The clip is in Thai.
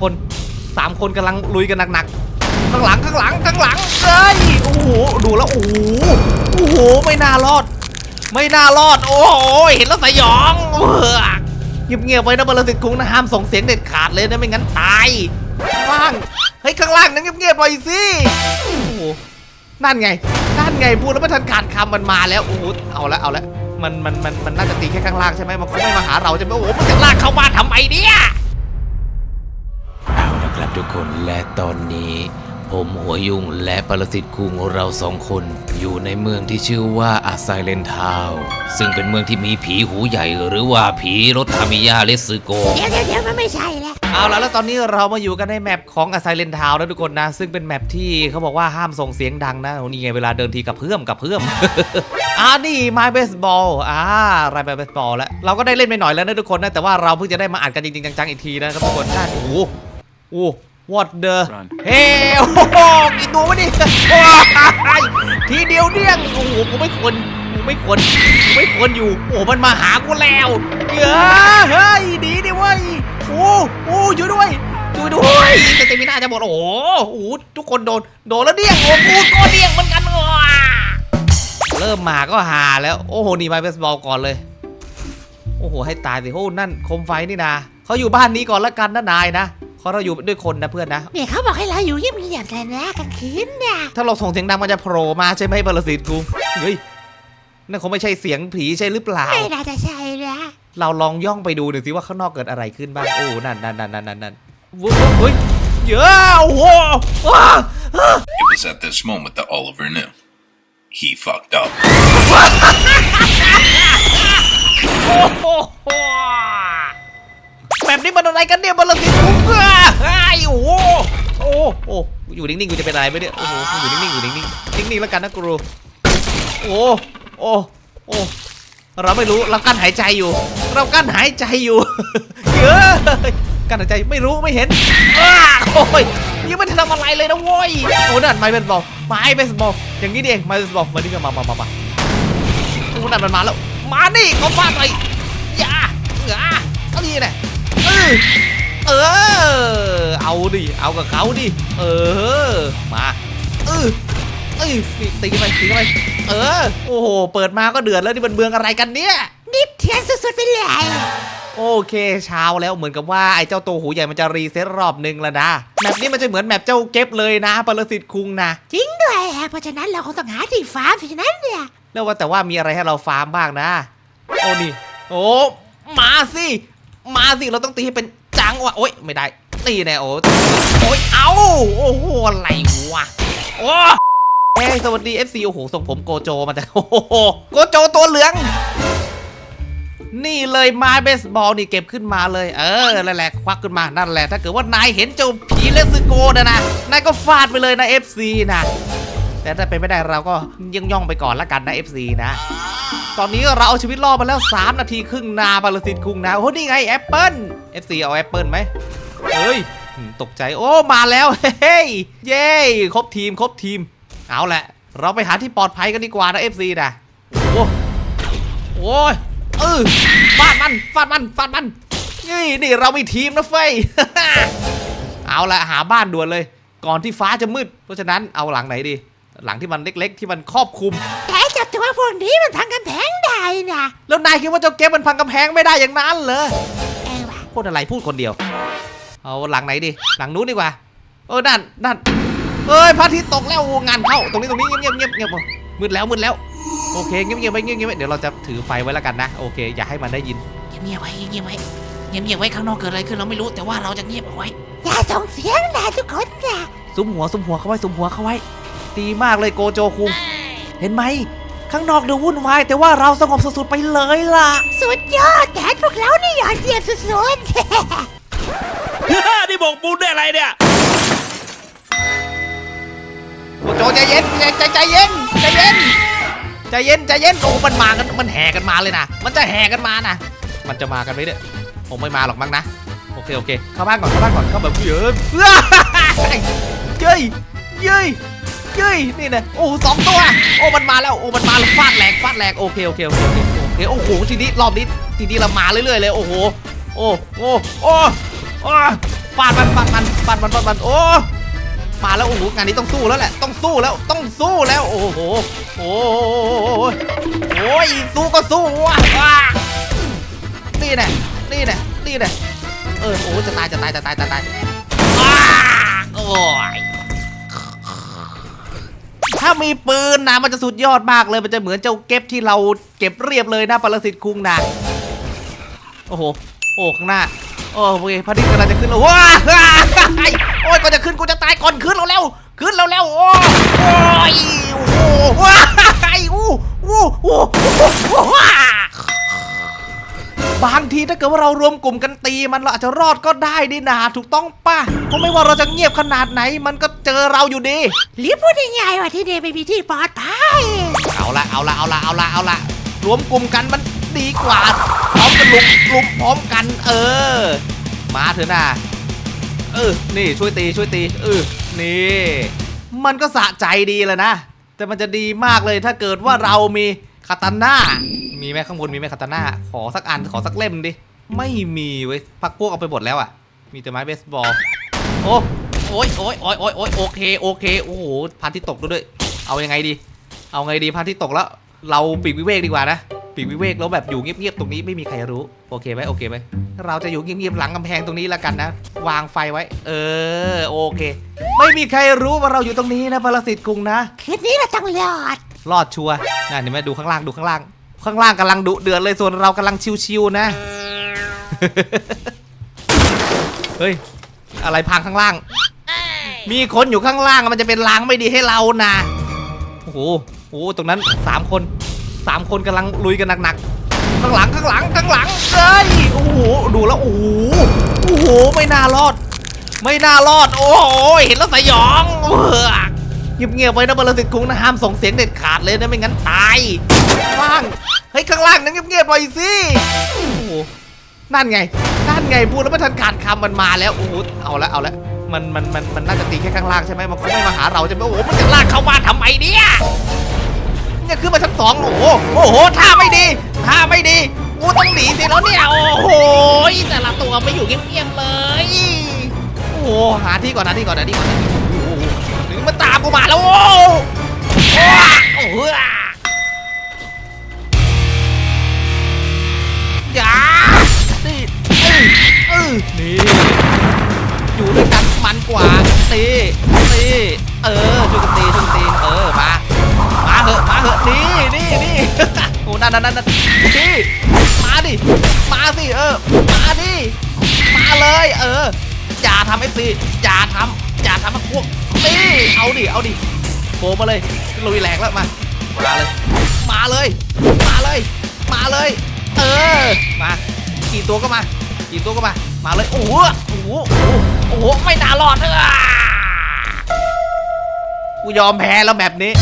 คนสามคนกำลังลุยกันหนักๆข้างหลังข้างหลังข้างหลังเอ้ยโอ้โหดูแล้วโอ้โหโอ้โหไม่น่ารอด ไม่น่ารอด โอ้โหเห็นแล้วสยองเออเงียบไว้นะบรสิทธิ์คุงนะห้ามส่งเสียงเด็ดขาดเลยนะไม่งั้นตายข้างล่างเฮ้ยข้างล่างนั่งเงียบๆไปสิโอ้โหนั่นไงนั่นไงพูดแล้วไม่ทันขาดคำมันมาแล้วโอ้โหเอาละเอาละมันมันมันมันน่าจะตีแค่ข้างล่างใช่ไหมมันคงไม่มาหาเราใช่ไหมโอ้โหมันจะลากเข้าบ้านทำไมเนี่ย ครับทุกคนและตอนนี้ ผมหัวยุงและปรสิตคุงเราสองคน อยู่ในเมืองที่ชื่อว่าอาไซเลนทาวซึ่งเป็นเมืองที่มีผีหูใหญ่ หรือว่าผีรถทามิยาเลสโก เดี๋ยวเดี๋ยวเดี๋ยวมันไม่ใช่แล้วเอาละแล้วตอนนี้เรามาอยู่กันในแมปของ a s y l e n t Town นะทุกคนนะ ซึ่งเป็นแมปที่เขาบอกว่าห้ามส่งเสียงดังนะโอ้นี่ไงเวลาเดินทีกับเพื่อมกับเพื่อม อ่านี่ My Baseball อ่าไราย My Baseball แล้ว เราก็ได้เล่นไปหน่อยแล้วนะทุกคนนะ แต่ว่าเราเพิ่งจะได้มาอัดกันจริงๆจังๆอีกทีนะครับทุกคนนั่นโอ้โห โอ้ what the เฮ้โอ้โหกี่ตัววะนี่ว้ายทีเดียวเดี่ยงโอ้โหกูไม่ควรกูไม่ควรกูไม่ควรอยู่ โอ้โหมันมาหากูแล้วเฮ้ยเฮ้ยดีดิเว้ยโอ้โอ้ช่วยด้วยช่วยด้วยสเตมิน่าจะหมดโอ้โหโอ้โหทุกคนโดนโดนแล้วเดี่ยงโอ้กูก็เดี่ยงเหมือนกันว้าเริ่มมาก็หาแล้วโอ้โหนี่ไม้เบสบอลก่อนเลย โอ้โหให้ตายสิโอ้นั่นโคมไฟนี่นะเขาอยู่บ้านนี้ก่อนละกันนะนายนะ เขาเราอยู่ด้วยคนนะเพื่อนนะ เนี่ยเขาบอกให้เราอยู่เงียบๆกันนะกลางคืนน่ะถ้าเราส่งเสียงดังมันจะโผล่มาใช่ไหมบรสิตกูเฮ้ยนั่นคงไม่ใช่เสียงผีใช่หรือเปล่า ไม่น่าจะใช่นะเราลองย่องไปดูหน่อยสิว่าข้างนอกเกิดอะไรขึ้นบ้างโอ้นั่นนั่นนั่นนั่นนั่นนั่นวุ้ยเฮ้ยเยอะโอ้โหว้า It was at this moment that Oliver knew. He fucked up. โอ้โห แบบนี้มันอะไรกันเนี่ยบรสิตกูเฮ้ยโอ้โหโอ้โอ้อยู่นิ่งๆกูจะเป็นอะไรไหมเนี่ยโอ้โหอยู่นิ่งๆอยู่นิ่งๆนิ่งๆแล้วกันนะกูรูโอ้โอ้โอ้เราไม่รู้เรากั้นหายใจอยู่ เรากั้นหายใจอยู่เยอะกั้นหายใจไม่รู้ไม่เห็นอ้าโอ้ยยังไม่ทันทำอะไรเลยนะโว้ยโอ้นั่นไม้เบสบอลไม้เบสบอลอย่างนี้เองไม้เบสบอลมาดิมามามามาโอ้นั่นมันมาแล้วมานี่เขาฟาดไปอย่าอย่าเอาดีนะ เออเออ เอาดิ เอากับเขาดิ เออ มาเออเอ้ยตีกันไปตีกันไป เออ โอ้โห เปิดมาก็เดือดแล้วนี่มันเมืองอะไรกันเนี่ยนิบเทียนสุดๆไปเลย โอเคเช้าแล้วเหมือนกับว่าไอ้เจ้าตัวหูใหญ่มันจะรีเซ็ตรอบนึงแล้วนะแมปนี้มันจะเหมือนแมปเจ้าเก็บเลยนะปรสิตคุงนะ จริงด้วยฮะเพราะฉะนั้นเราคงต้องหาที่ฟาร์มสินั้นเนี่ย แล้วว่าแต่ว่ามีอะไรให้เราฟาร์มบ้างนะ โอ้นี่ โอ้ มาสิ มาสิเราต้องตีให้เป็นจังวะโอ๊ยไม่ได้ตีแน่โอ้โอ๊ยเอาโอ้โหอะไรวะโอ้เฮ้ยสวัสดี FC โอ้โหส่งผมโกโจมาแต่โอ้โหโกโจตัวเหลือง นี่เลยม้เบสบอลนี่เก็บขึ้นมาเลย เออนั่นแหละควักขึ้นมานั่นแหละ ถ้าเกิดว่านายเห็นเจ้าผีเลสโกนะนะนายก็ฟาดไปเลยนะ FC นะแต่ถ้าเป็นไม่ได้เราก็ย่องย่องไปก่อนละกันนะ FC นะ ตอนนี้เราเอาชีวิตรอดมาแล้ว 3 นาทีครึ่งนาบาลสิตคุงนะโอ้นี่ไงแอปเปิล FC เอาแอปเปิลไหมเฮ้ยตกใจโอ้มาแล้วเฮ้ยเย้ครบทีมครบทีม เอาแหละ เราไปหาที่ปลอดภัยกันดีกว่านะ FC นะโอ้โอ้ยเออฟาดมันฟาดมันฟาดมันนี่นี่เรามีทีมนะเฟ้ยเอาละหาบ้านด่วนเลย ก่อนที่ฟ้าจะมืด เพราะฉะนั้นเอาหลังไหนดี หลังที่มันเล็ก ๆ ที่มันครอบคลุม แต่เจับตัวพวกนี้มันทางกำแพงได้นะแล้วนายคิดว่าเจ้าเก็บมันพังกำแพงไม่ได้อย่างนั้นเหรอเออว่ะพูดอะไรพูดคนเดียว เอาหลังไหนดี หลังนู้นดีกว่า เออนั่นนั่นเอ้ยพระอาทิตย์ตกแล้วโอ้งานเข้า ตรงนี้ตรงนี้เงียบเงียบเงียบเงียบมืดแล้วมืดแล้ว โอเคเงียบเงียบไว้เงียบเงียบไว้เดี๋ยวเราจะถือไฟไว้แล้วกันนะ โอเค อย่าให้มันได้ยิน เงียบๆไว้เงียบๆไว้เงียบๆไว้ข้างนอกเกิดอะไรขึ้นเราไม่รู้แต่ว่าเราจะเงียบเอาไว้ อย่าส่งเสียงนะทุกคนนะซุมหัวซุมหัวเข้าไว้ซุมหัวเข้าไว้ ดีมากเลยโกโจคุงเห็นไหม ข้างนอกดูวุ่นวายแต่ว่าเราสงบสุดๆไปเลยล่ะ สุดยอดแทนพวกเรานี่ยอดเยี่ยมสุดนี่บอกปูนได้อะไรเนี่ยโกโจใจเย็นใจใจใจเย็นใจเย็นใจเย็นใจเย็นโอ้มันมากันมันแห่กันมาเลยนะมันจะแห่กันมานะมันจะมากันไหมเนี่ยผมไม่มาหรอกมั้งนะโอเคโอเคเข้าบ้านก่อนเข้าบ้านก่อนเข้าแบบเยอะเย้ยเย้ยเย้ยนี่นะโอ้สองตัว โอ้มันมาแล้ว โอ้มันมาแล้วฟาดแหลกฟาดแหลกโอเคโอเคโอเคโอเคโอ้โหทีนี้รอบนี้ทีนี้เรามาเรื่อยๆเลยโอ้โหโอ้โอ้โอ้โอ้ฟาดมันฟาดมันฟาดมันฟาดมันโอ้มาแล้วโอ้โหงานนี้ต้องสู้แล้วแหละต้องสู้แล้วต้องสู้แล้วโอ้โหโอ้โหโอ้ยสู้ก็สู้ว่ะว้านี่แน่นี่แน่นี่แน่เออโอ้จะตายจะตายจะตายจะตายว้าโอ้ย ถ้ามีปืนนะมันจะสุดยอดมากเลย มันจะเหมือนเจ้าเก็บที่เราเก็บเรียบเลยนะปรสิตคุงนะโอ้โห โอ้ข้างหน้า โอ้โหพอดีกำลังจะขึ้นแล้วว้า ถ้าเกิดว่าเรารวมกลุ่มกันตีมันเราอาจจะรอดก็ได้ดินาถูกต้องป่ะเพราะไม่ว่าเราจะเงียบขนาดไหน มันก็เจอเราอยู่ดีหรือพูดง่ายๆว่าที่นี่ไม่มีที่ปลอดภัยเอาละเอาละเอาละเอาละเอาละรวมกลุ่มกันมันดีกว่าพร้อมกันลุมลุมพร้อมกันเออ มาเถอะนะเออนี่ช่วยตีช่วยตีเออนี่ มันก็สะใจดีแหละนะ แต่มันจะดีมากเลยถ้าเกิดว่าเรามี คาตาน่ามีไหมข้างบนมีไหมคาตาน่าขอสักอันขอสักเล่มดิ ไม่มีเว้ยพักพวกเอาไปหมดแล้วอะ มีแต่ไม้เบสบอล โอ้โอ้ยโอ้ยโอ้ยโอ้ยโอ้ยโอเคโอเคโอ้โหพันที่ตกด้วย เอายังไงดี เอาไงดีพระอาที่ตกแล้ว เราปีกวิเวกดีกว่านะปีกวิเวกแล้วแบบอยู่เงียบๆตรงนี้ไม่มีใครรู้โอเคไหมโอเคไหมเราจะอยู่เงียบๆหลังกำแพงตรงนี้แล้วกันนะ วางไฟไว้ เออโอเค ไม่มีใครรู้ว่าเราอยู่ตรงนี้นะปรสิตกรุงนะคืนนี้เราต้องรอด รอดชัวร์น่ะเห็นไหมดูข้างล่างดูข้างล่าง ข้างล่างกำลังดุเดือดเลยส่วนเรากำลังชิวๆนะ เฮ้ย อะไรพังข้างล่าง มีคนอยู่ข้างล่างมันจะเป็นลางไม่ดีให้เรานะ โอ้โหโอ้โหตรงนั้นสามคนสามคนกำลังลุยกันหนักๆ ข้างหลังข้างหลังข้างหลังเอ้ยโอ้โหดูแล้วโอ้โหโอ้โหไม่น่ารอด ไม่น่ารอด โอ้โหเห็นแล้วสยองเออ เงียบๆไว้นะบรสิทธิ์คุงนะห้ามส่งเสียงเด็ดขาดเลยนะไม่งั้นตายข้างล่างเฮ้ยข้างล่างนั้นเงียบๆไว้สิโอ้โหนั่นไงนั่นไงพูดแล้วไม่ทันขาดคำมันมาแล้วโอ้โหเอาละเอาละมันมันมันมันน่าจะตีแค่ข้างล่างใช่ไหมมันคงไม่มาหาเราใช่ไหมโอ้โหมันจะลากเข้าบ้านทำไมเนี่ยเนี่ยขึ้นมาชั้นสองโอ้โหโอ้โหท่าไม่ดีท่าไม่ดีกูต้องหนีสิแล้วเนี่ยโอ้โหแต่ละตัวไม่อยู่เงียบๆเลยโอ้โหหาที่ก่อนหาที่ก่อนหาที่ก่อนนะ มันตามกูมาแล้วโอ้โหอย่านี่เออเออนี่อยู่ด้วยกันมันกว่าตีตีเออช่วยกันตีช่วยกันตีเออมามาเหอะมาเหอะนี่นี่นี่โอ้นั่นนั่นนั่นนี่มาดิมาสิเออมาดิมาเลย เอออย่าทำไอ้สิอย่าทำ จ่าทำมันพวกนี่เอาดิ เอาดิโผล่มาเลยลุยแหลกแล้วมา มาเลย มาเลย มาเลย มาเลย เออ มา กี่ตัวก็มา กี่ตัวก็มา มาเลย โอ้โห โอ้โห โอ้โห ไม่น่ารอดเลยอะกูยอมแพ้แล้วแบบนี้